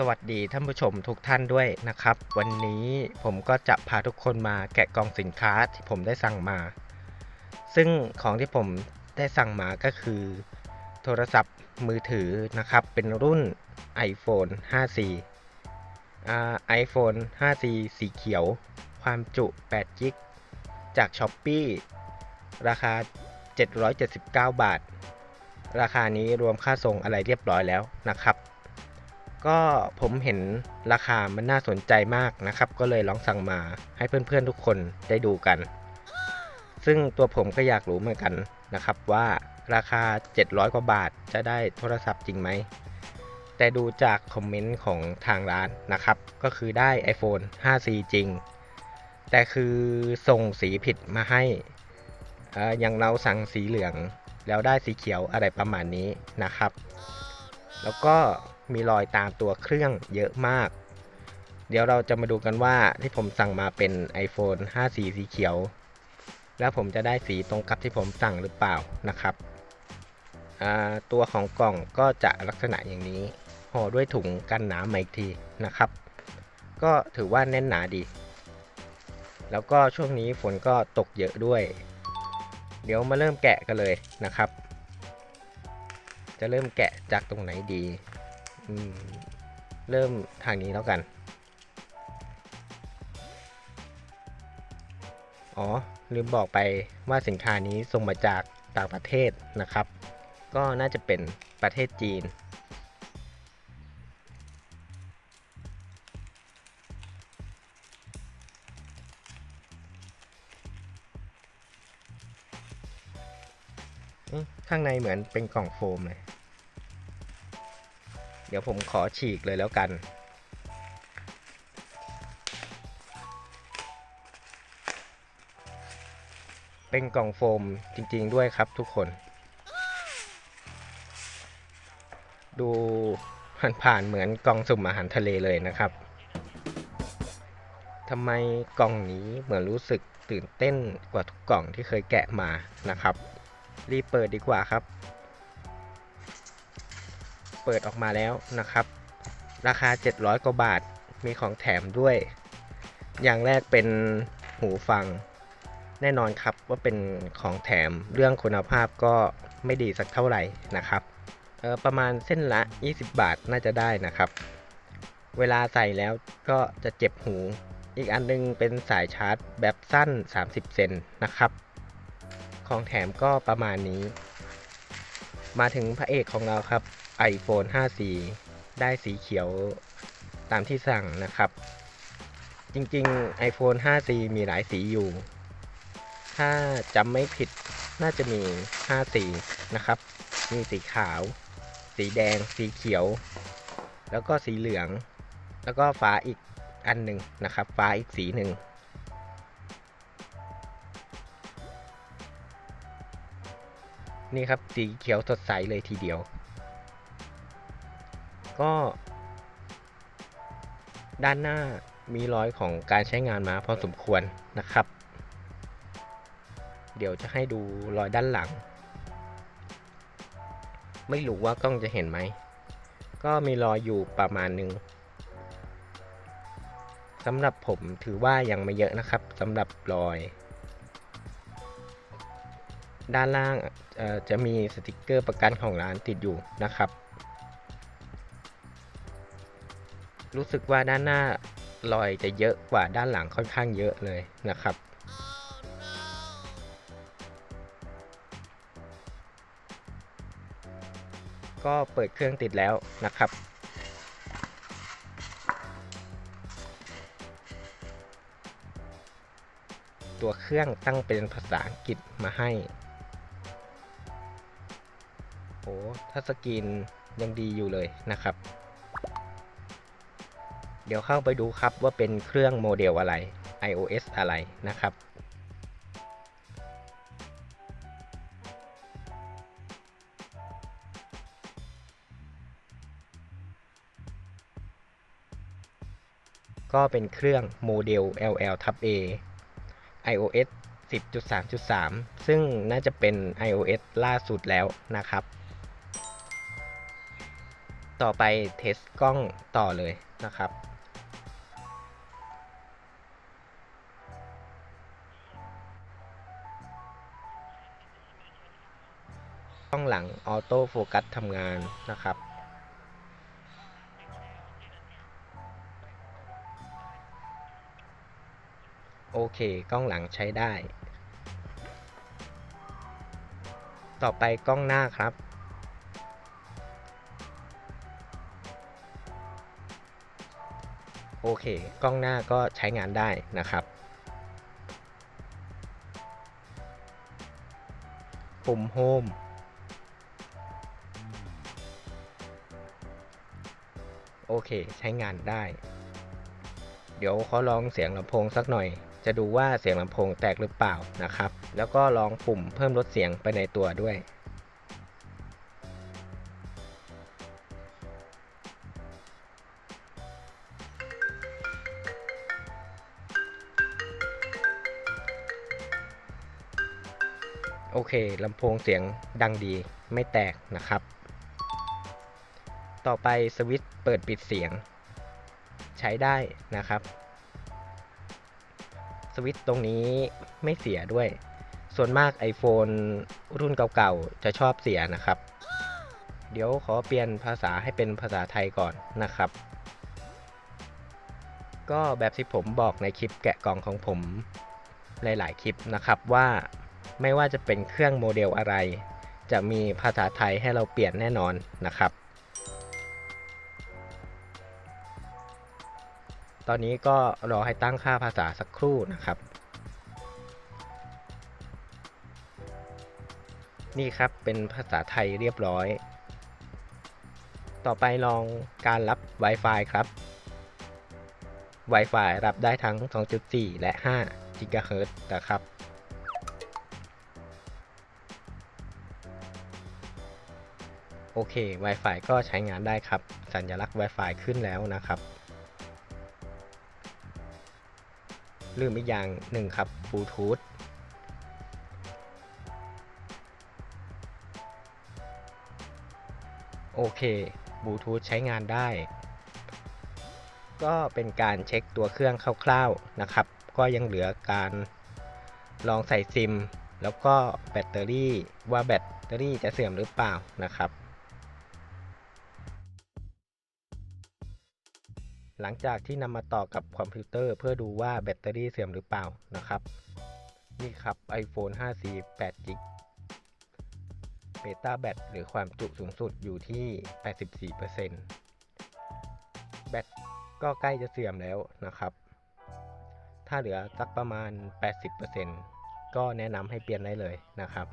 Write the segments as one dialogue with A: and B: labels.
A: สวัสดีท่านผู้ชมทุกท่านด้วยนะครับ วันนี้ผมก็จะพาทุกคนมาแกะกล่องสินค้าที่ผมได้สั่งมา ซึ่งของที่ผมได้สั่งมาก็คือ โทรศัพท์มือถือนะครับ เป็นรุ่น iPhone 5C อ่า iPhone 5C สีเขียว ความจุ8 g b จาก s h อ p e e ราคา 779 บาท ราคานี้รวมค่าส่งอะไรเรียบร้อยแล้วนะครับ ก็ผมเห็นราคามันน่าสนใจมากนะครับ ก็เลยลองสั่งมาให้เพื่อนๆทุกคนได้ดูกัน ซึ่งตัวผมก็อยากรู้เหมือนกันนะครับว่าราคา 700 กว่าบาทจะได้โทรศัพท์จริงไหม แต่ดูจากคอมเมนต์ของทางร้านนะครับ ก็คือได้ iPhone 5C จริง แต่คือส่งสีผิดมาให้อออย่างเราสั่งสีเหลืองแล้วได้สีเขียวอะไรประมาณนี้นะครับ แล้วก็ มีรอยตามตัวเครื่องเยอะมาก เดี๋ยวเราจะมาดูกันว่าที่ผมสั่งมาเป็น iPhone 5 สีสีเขียว แล้วผมจะได้สีตรงกับที่ผมสั่งหรือเปล่านะครับ ตัวของกล่องก็จะลักษณะอย่างนี้ห่อด้วยถุงกันหนามมาอีกทีนะครับ ก็ถือว่าแน่นหนาดี แล้วก็ช่วงนี้ฝนก็ตกเยอะด้วย เดี๋ยวมาเริ่มแกะกันเลยนะครับ จะเริ่มแกะจากตรงไหนดี เริ่มทางนี้แล้วกัน อ๋อ ลืมบอกไปว่าสินค้านี้ส่งมาจากต่างประเทศนะครับ ก็น่าจะเป็นประเทศจีน ข้างในเหมือนเป็นกล่องโฟมเลย เดี๋ยวผมขอฉีกเลยแล้วกัน เป็นกล่องโฟมจริง ๆ ด้วยครับทุกคน ดูผ่านๆเหมือนกล่องสุ่มอาหารทะเลเลยนะครับทำไมกล่องนี้เหมือนรู้สึกตื่นเต้นกว่าทุกกล่องที่เคยแกะมานะครับ รีบเปิดดีกว่าครับ เปิดออกมาแล้วนะครับ ราคา 700 กว่าบาท มีของแถมด้วย อย่างแรกเป็นหูฟัง แน่นอนครับว่าเป็นของแถม เรื่องคุณภาพก็ไม่ดีสักเท่าไหร่นะครับ เออประมาณเส้นละ 20 บาทน่าจะได้นะครับ เวลาใส่แล้วก็จะเจ็บหู อีกอันนึงเป็นสายชาร์จแบบสั้น 30 เซนนะครับ ของแถมก็ประมาณนี้ มาถึงพระเอกของเราครับ iPhone 5C ได้สีเขียวตามที่สั่งนะครับ จริงๆ iPhone 5C มีหลายสีอยู่ ถ้าจำไม่ผิดน่าจะมี 5 สีนะครับ มีสีขาว สีแดง สีเขียว แล้วก็สีเหลือง แล้วก็ฟ้าอีกอันหนึ่งนะครับ ฟ้าอีกสีหนึ่ง นี่ครับสีเขียวสดใสเลยทีเดียว ก็ ด้านหน้ามีรอยของการใช้งานมาพอสมควรนะครับ เดี๋ยวจะให้ดูรอยด้านหลัง ไม่รู้ว่ากล้องจะเห็นไหม ก็มีรอยอยู่ประมาณหนึ่งสำหรับผมถือว่ายังไม่เยอะนะครับสำหรับรอย ด้านล่างจะมีสติกเกอร์ประกันของร้านติดอยู่นะครับ รู้สึกว่าด้านหน้ารอยจะเยอะกว่าด้านหลังค่อนข้างเยอะเลยนะครับก็เปิดเครื่องติดแล้วนะครับ ตัวเครื่องตั้งเป็นภาษาอังกฤษมาให้ อ้ถ้าสกรีนยังดีอยู่เลยนะครับ เดี๋ยวเข้าไปดูครับว่าเป็นเครื่องโมเดลอะไร iOS อะไรนะครับก็เป็นเครื่องโมเดล LL ทับ A iOS 10.3.3 ซึ่งน่าจะเป็น iOS ล่าสุดแล้วนะครับ ต่อไปเทสกล้องต่อเลยนะครับกล้องหลังออโต้โฟกัสทำงานนะครับ โอเค กล้องหลังใช้ได้ ต่อไปกล้องหน้าครับ โอเค กล้องหน้าก็ใช้งานได้นะครับ ปุ่มโฮมโอเค ใช้งานได้ เดี๋ยวขอลองเสียงลำโพงสักหน่อย จะดูว่าเสียงลำโพงแตกหรือเปล่านะครับ แล้วก็ลองปุ่มเพิ่มลดเสียงไปในตัวด้วย อเคลำโพงเสียงดังดีไม่แตกนะครับ ต่อไปสวิตช์เปิดปิดเสียง ใช้ได้นะครับ สวิตช์ตรงนี้ไม่เสียด้วย ส่วนมาก iPhone รุ่นเก่าๆ จะชอบเสียนะครับ เดี๋ยวขอเปลี่ยนภาษาให้เป็นภาษาไทยก่อนนะครับ ก็แบบที่ผมบอกในคลิปแกะกล่องของผมหลายๆคลิปนะครับว่า ไม่ว่าจะเป็นเครื่องโมเดลอะไร จะมีภาษาไทยให้เราเปลี่ยนแน่นอนนะครับ ตอนนี้ก็รอให้ตั้งค่าภาษาสักครู่นะครับ นี่ครับเป็นภาษาไทยเรียบร้อย ต่อไปลองการรับ Wi-Fi ครับ Wi-Fi รับได้ทั้ง 2.4 และ 5 GHz นะครับ โอเค Wi-Fi ก็ใช้งานได้ครับ สัญลักษณ์ Wi-Fi ขึ้นแล้วนะครับลืมอีกอย่างหนึ่งครับบลูทูธโอเคบลูทูธใช้งานได้ ก็เป็นการเช็คตัวเครื่องคร่าวๆนะครับ ก็ยังเหลือการลองใส่ซิม แล้วก็แบตเตอรี่ว่าแบตเตอรี่จะเสื่อมหรือเปล่านะครับ หลังจากที่นำมาต่อกับคอมพิวเตอร์ เพื่อดูว่าแบตเตอรี่เสื่อมหรือเปล่านะครับ นี่ครับ iPhone 5C 8 g b เบต้าแบตหรือความจุสูงสุดอยู่ที่ 84%แบตก็ใกล้จะเสื่อมแล้วนะครับ ถ้าเหลือสักประมาณ 80%ก็แนะนำให้เปลี่ยนได้เลยนะครับ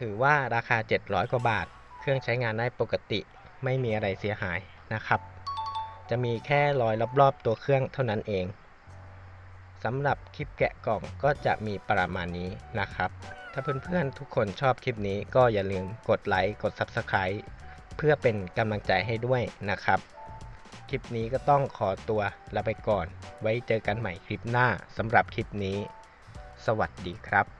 A: ถือว่าราคา 700 กว่าบาท เครื่องใช้งานได้ปกติ ไม่มีอะไรเสียหายนะครับ จะมีแค่รอยรอบๆตัวเครื่องเท่านั้นเองสำหรับคลิปแกะกล่องก็จะมีประมาณนี้นะครับ ถ้าเพื่อนๆทุกคนชอบคลิปนี้ก็อย่าลืมกดไลค์กด Subscribe เพื่อเป็นกำลังใจให้ด้วยนะครับ คลิปนี้ก็ต้องขอตัวลาไปก่อน ไว้เจอกันใหม่คลิปหน้าสำหรับคลิปนี้ สวัสดีครับ